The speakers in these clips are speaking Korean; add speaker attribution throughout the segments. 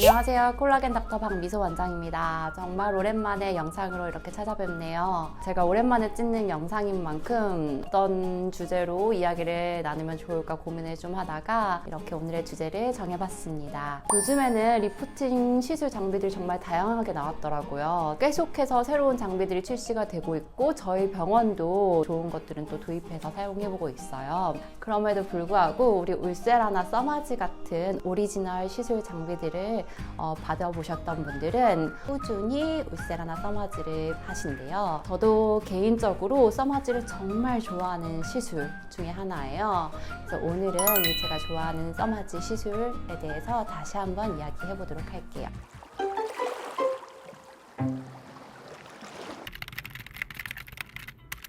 Speaker 1: 안녕하세요. 콜라겐 닥터 박미소 원장입니다. 정말 오랜만에 영상으로 이렇게 찾아뵙네요. 제가 오랜만에 찍는 영상인 만큼 어떤 주제로 이야기를 나누면 좋을까 고민을 좀 하다가 이렇게 오늘의 주제를 정해봤습니다. 요즘에는 리프팅 시술 장비들이 정말 다양하게 나왔더라고요. 계속해서 새로운 장비들이 출시가 되고 있고 저희 병원도 좋은 것들은 또 도입해서 사용해보고 있어요. 그럼에도 불구하고 우리 울세라나 써마지 같은 오리지널 시술 장비들을 어, 받아보셨던 분들은 꾸준히 울세라나 써마지를 하신대요. 저도 개인적으로 써마지를 정말 좋아하는 시술 중에 하나예요. 그래서 오늘은 이 제가 좋아하는 써마지 시술에 대해서 다시 한번 이야기해 보도록 할게요.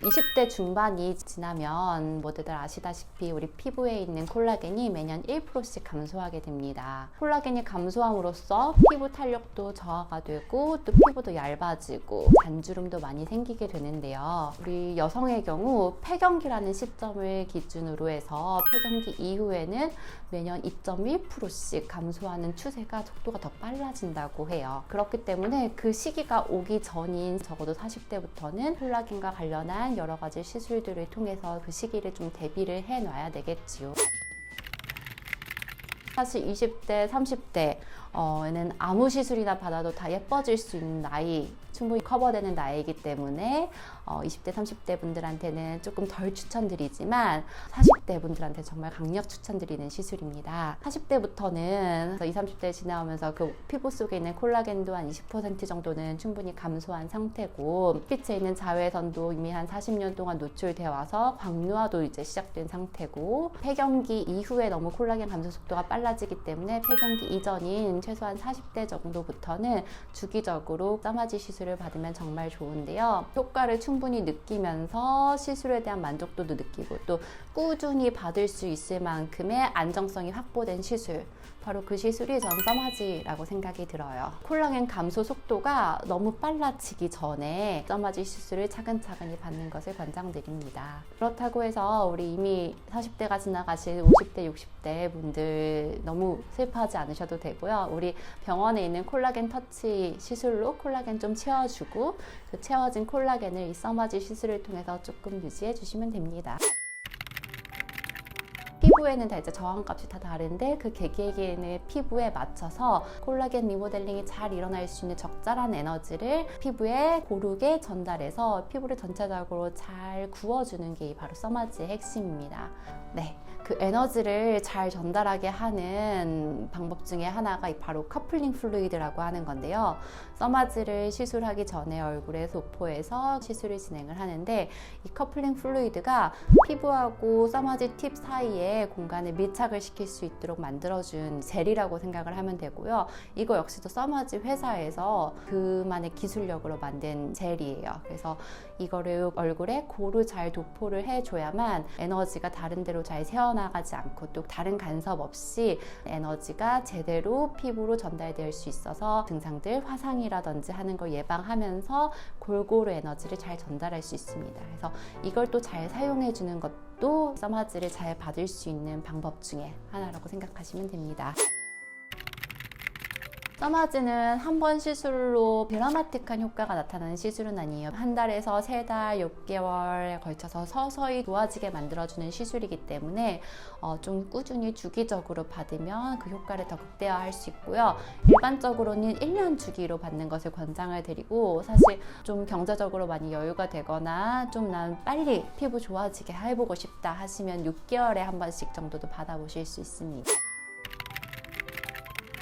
Speaker 1: 20대 중반이 지나면 모두들 아시다시피 우리 피부에 있는 콜라겐이 매년 1%씩 감소하게 됩니다. 콜라겐이 감소함으로써 피부 탄력도 저하가 되고 또 피부도 얇아지고 잔주름도 많이 생기게 되는데요. 우리 여성의 경우 폐경기라는 시점을 기준으로 해서 폐경기 이후에는 매년 2.1%씩 감소하는 추세가 속도가 더 빨라진다고 해요. 그렇기 때문에 그 시기가 오기 전인 적어도 40대부터는 콜라겐과 관련한 여러 가지 시술들을 통해서 그 시기를 좀 대비를 해 놔야 되겠지요. 사실 20대, 30대에는 아무 시술이나 받아도 다 예뻐질 수 있는 나이, 충분히 커버되는 나이이기 때문에 어, 20대, 30대 분들한테는 조금 덜 추천드리지만 40대 분들한테 정말 강력 추천드리는 시술입니다. 40대부터는 20, 30대 지나오면서 그 피부 속에 있는 콜라겐도 한 20% 정도는 충분히 감소한 상태고 빛에 있는 자외선도 이미 한 40년 동안 노출되어 와서 광노화도 이제 시작된 상태고 폐경기 이후에 너무 콜라겐 감소 속도가 빨라지기 때문에 폐경기 이전인 최소한 40대 정도부터는 주기적으로 써마지 시술을 받으면 정말 좋은데요. 효과를 충분히 느끼면서 시술에 대한 만족도도 느끼고 또 꾸준히 받을 수 있을 만큼의 안정성이 확보된 시술. 바로 그 시술이 전 써마지라고 생각이 들어요. 콜라겐 감소 속도가 너무 빨라지기 전에 써마지 시술을 차근차근히 받는 것을 권장드립니다. 그렇다고 해서 우리 이미 40대가 지나가신 50대, 60대 분들 너무 슬퍼하지 않으셔도 되고요. 우리 병원에 있는 콜라겐 터치 시술로 콜라겐 좀 채워주고 그 채워진 콜라겐을 이 써마지 시술을 통해서 조금 유지해 주시면 됩니다. 피부에는 다 이제 저항값이 다 다른데 그 개개인의 피부에 맞춰서 콜라겐 리모델링이 잘 일어날 수 있는 적절한 에너지를 피부에 고르게 전달해서 피부를 전체적으로 잘 구워주는 게 바로 써마지의 핵심입니다. 네. 그 에너지를 잘 전달하게 하는 방법 중에 하나가 바로 커플링 플루이드라고 하는 건데요. 써마지를 시술하기 전에 얼굴에 도포해서 시술을 진행을 하는데 이 커플링 플루이드가 피부하고 써마지 팁 사이에 공간을 밀착을 시킬 수 있도록 만들어준 젤이라고 생각을 하면 되고요. 이거 역시도 써마지 회사에서 그만의 기술력으로 만든 젤이에요. 그래서 이거를 얼굴에 고루 잘 도포를 해줘야만 에너지가 다른 데로 잘 새어나 가지 않고 또 다른 간섭 없이 에너지가 제대로 피부로 전달될 수 있어서 증상들 화상이라든지 하는 걸 예방하면서 골고루 에너지를 잘 전달할 수 있습니다. 그래서 이걸 또 잘 사용해 주는 것도 써마지를 잘 받을 수 있는 방법 중에 하나라고 생각하시면 됩니다. 써마지는 한 번 시술로 드라마틱한 효과가 나타나는 시술은 아니에요. 한 달에서 세 달, 6개월에 걸쳐서 서서히 좋아지게 만들어주는 시술이기 때문에 어, 좀 꾸준히 주기적으로 받으면 그 효과를 더 극대화할 수 있고요. 일반적으로는 1년 주기로 받는 것을 권장을 드리고 사실 좀 경제적으로 많이 여유가 되거나 좀 난 빨리 피부 좋아지게 해보고 싶다 하시면 6개월에 한 번씩 정도도 받아보실 수 있습니다.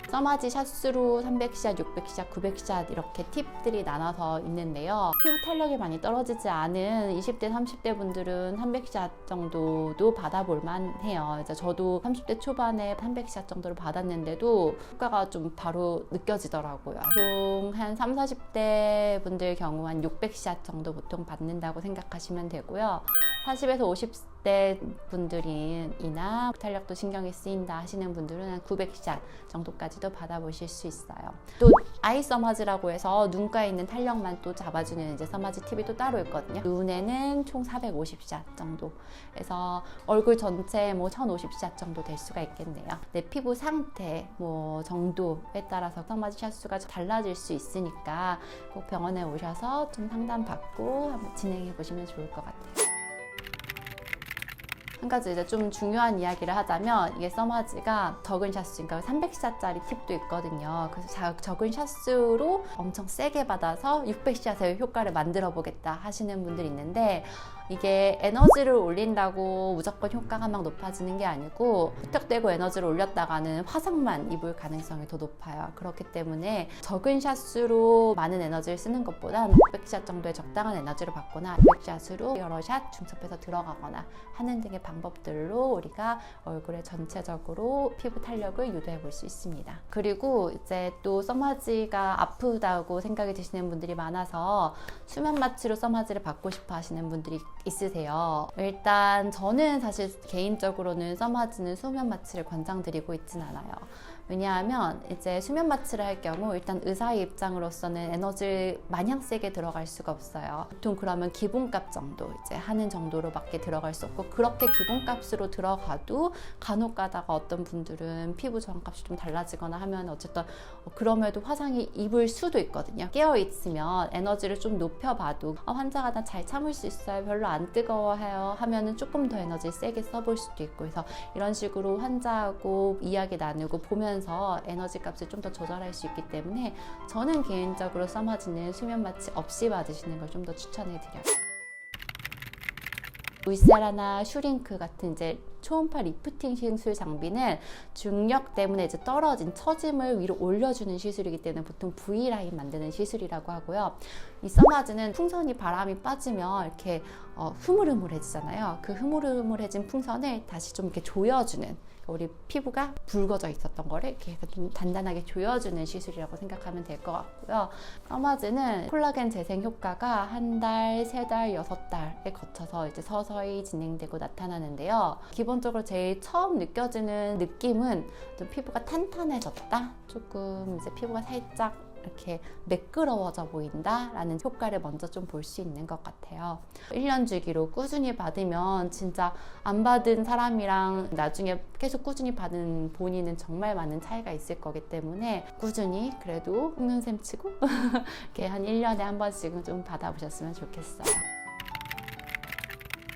Speaker 1: 써마지 샷수로 300샷, 600샷, 900샷 이렇게 팁들이 나눠서 있는데요. 피부 탄력이 많이 떨어지지 않은 20대, 30대 분들은 300샷 정도도 받아볼 만해요. 이제 저도 30대 초반에 300샷 정도를 받았는데도 효과가 좀 바로 느껴지더라고요. 보통 한 3, 40대 분들 경우 한 600샷 정도 보통 받는다고 생각하시면 되고요. 40에서 50대 분들이나 탄력도 신경이 쓰인다 하시는 분들은 한 900샷 정도까지도 받아보실 수 있어요. 또 아이 써마즈라고 해서 눈가에 있는 탄력만 또 잡아주는 이제 써마즈 팁이 또 따로 있거든요. 눈에는 총 450샷 정도. 그래서 얼굴 전체 뭐 1050샷 정도 될 수가 있겠네요. 내 피부 상태 뭐 정도에 따라서 써마즈 샷 수가 달라질 수 있으니까 꼭 병원에 오셔서 좀 상담 받고 한번 진행해 보시면 좋을 것 같아요. 한 가지 이제 좀 중요한 이야기를 하자면 이게 써마지가 적은 샷수, 그러니까 300샷짜리 팁도 있거든요. 그래서 자- 적은 샷수로 엄청 세게 받아서 600샷의 효과를 만들어 보겠다 하시는 분들이 있는데 이게 에너지를 올린다고 무조건 효과가 막 높아지는 게 아니고 흡격되고 에너지를 올렸다가는 화상만 입을 가능성이 더 높아요. 그렇기 때문에 적은 샷수로 많은 에너지를 쓰는 것보단 600샷 정도의 적당한 에너지를 받거나 600샷으로 여러 샷 중첩해서 들어가거나 하는 등의 방법들로 우리가 얼굴에 전체적으로 피부 탄력을 유도해 볼 수 있습니다. 그리고 이제 또 써마지가 아프다고 생각이 드시는 분들이 많아서 수면 마취로 써마지를 받고 싶어 하시는 분들이 있으세요. 일단 저는 사실 개인적으로는 써마지는 수면 마취를 권장드리고 있진 않아요. 왜냐하면 이제 수면 마취를 할 경우 일단 의사의 입장으로서는 에너지를 마냥 세게 들어갈 수가 없어요. 보통 그러면 기본값 정도 이제 하는 정도로밖에 들어갈 수 없고 그렇게 기본값으로 들어가도 간혹 가다가 어떤 분들은 피부 저항값이 좀 달라지거나 하면 어쨌든 어, 그럼에도 화상이 입을 수도 있거든요. 깨어 있으면 에너지를 좀 높여봐도 아, 환자가 나 잘 참을 수 있어요. 별로 안 뜨거워해요. 하면은 조금 더 에너지 세게 써볼 수도 있고 그래서 이런 식으로 환자하고 이야기 나누고 보면서 에너지 값을 좀 더 조절할 수 있기 때문에 저는 개인적으로 써마지는 수면 마취 없이 받으시는 걸 좀 더 추천해 드려요. 울세라나 슈링크 같은 이제 초음파 리프팅 시술 장비는 중력 때문에 이제 떨어진 처짐을 위로 올려주는 시술이기 때문에 보통 V 라인 만드는 시술이라고 하고요. 이 써마즈는 풍선이 바람이 빠지면 이렇게 어, 흐물흐물해지잖아요. 그 흐물흐물해진 풍선을 다시 좀 이렇게 조여주는 우리 피부가 붉어져 있었던 거를 이렇게 좀 단단하게 조여주는 시술이라고 생각하면 될 것 같고요. 써마즈는 콜라겐 재생 효과가 한 달, 세 달, 여섯 달에 거쳐서 이제 서서히 진행되고 나타나는데요. 기본적으로 제일 처음 느껴지는 느낌은 좀 피부가 탄탄해졌다. 조금 이제 피부가 살짝 이렇게 매끄러워져 보인다 라는 효과를 먼저 좀 볼 수 있는 것 같아요. 1년 주기로 꾸준히 받으면 진짜 안 받은 사람이랑 나중에 계속 꾸준히 받은 본인은 정말 많은 차이가 있을 거기 때문에 꾸준히 그래도 흑면샘 치고 이렇게 한 1년에 한 번씩은 좀 받아보셨으면 좋겠어요.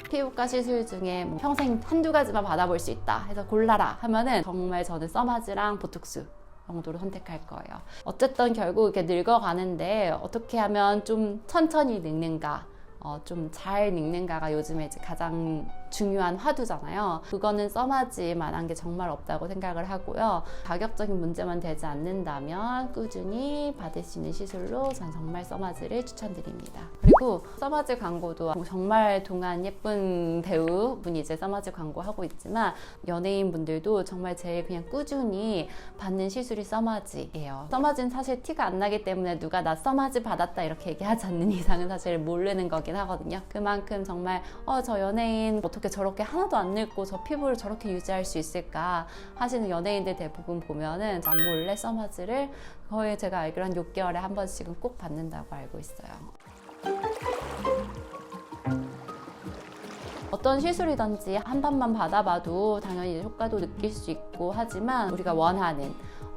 Speaker 1: 피부과 시술 중에 뭐 평생 한두 가지만 받아볼 수 있다 해서 골라라 하면은 정말 저는 써마즈랑 보톡스 정도로 선택할 거예요. 어쨌든 결국 이렇게 늙어가는데 어떻게 하면 좀 천천히 늙는가, 어, 좀 잘 늙는가가 요즘에 이제 가장 중요한 화두잖아요. 그거는 써마지만한 게 정말 없다고 생각을 하고요. 가격적인 문제만 되지 않는다면 꾸준히 받을 수 있는 시술로 전 정말 써마지를 추천드립니다. 그리고 써마지 광고도 정말 동안 예쁜 배우분이 이제 써마지 광고하고 있지만 연예인 분들도 정말 제일 그냥 꾸준히 받는 시술이 써마지예요. 써마지는 사실 티가 안 나기 때문에 누가 나 써마지 받았다 이렇게 얘기하지 않는 이상은 사실 모르는 거긴 하거든요. 그만큼 정말 어 저 연예인 어떻게 저렇게 하나도 안 늙고 저 피부를 저렇게 유지할 수 있을까 하시는 연예인들 대부분 보면은 남몰래 써마지를 거의 제가 알기로 한 6개월에 한 번씩은 꼭 받는다고 알고 있어요. 어떤 시술이든지 한 번만 받아봐도 당연히 효과도 느낄 수 있고 하지만 우리가 원하는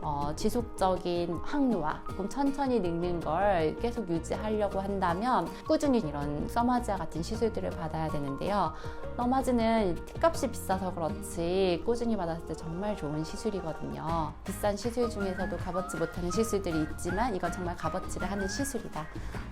Speaker 1: 어, 지속적인 항노화, 조금 천천히 늙는 걸 계속 유지하려고 한다면 꾸준히 이런 써마지와 같은 시술들을 받아야 되는데요. 써마지는 값이 비싸서 그렇지 꾸준히 받았을 때 정말 좋은 시술이거든요. 비싼 시술 중에서도 값어치 못하는 시술들이 있지만 이건 정말 값어치를 하는 시술이다.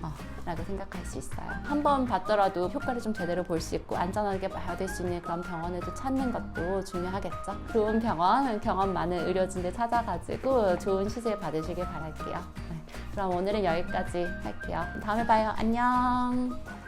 Speaker 1: 어, 라고 생각할 수 있어요. 한 번 받더라도 효과를 좀 제대로 볼 수 있고 안전하게 받을 수 있는 그런 병원에도 찾는 것도 중요하겠죠. 좋은 병원, 경험 많은 의료진들 찾아가지고 좋은 시술 받으시길 바랄게요. 네, 그럼 오늘은 여기까지 할게요. 다음에 봐요. 안녕.